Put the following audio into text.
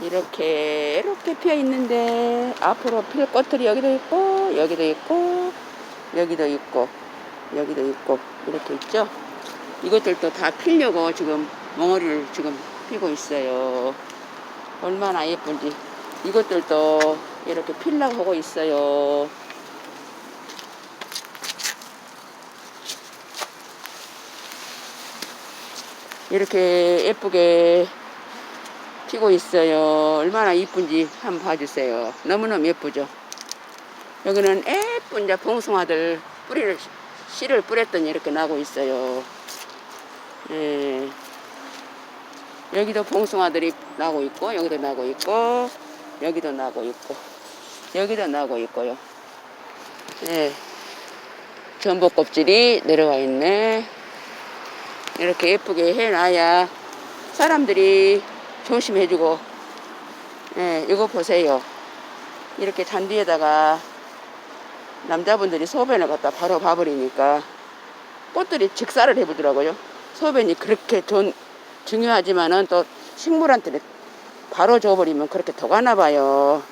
이렇게 이렇게 피어 있는데 앞으로 필 꽃들이 여기도 있고 여기도 있고 여기도 있고 여기도 있고 이렇게 있죠. 이것들도 다 피려고 지금 멍어리를 지금 피고 있어요. 얼마나 예쁜지 이것들도 이렇게 필라고 하고 있어요. 이렇게 예쁘게 피고 있어요. 얼마나 이쁜지 한번 봐주세요. 너무너무 예쁘죠? 여기는 예쁜 봉숭아들 뿌리를, 씨를 뿌렸더니 이렇게 나고 있어요. 예. 여기도 봉숭아들이 나고 있고, 여기도 나고 있고, 여기도 나고 있고, 여기도 나고 있고요. 예. 전복 껍질이 내려와 있네. 이렇게 예쁘게 해놔야 사람들이 조심해주고, 예, 이거 보세요. 이렇게 잔디에다가 남자분들이 소변을 갖다 바로 봐버리니까 꽃들이 직사를 해보더라고요. 소변이 그렇게 전, 중요하지만은 또 식물한테 바로 줘버리면 그렇게 더 가나 봐요.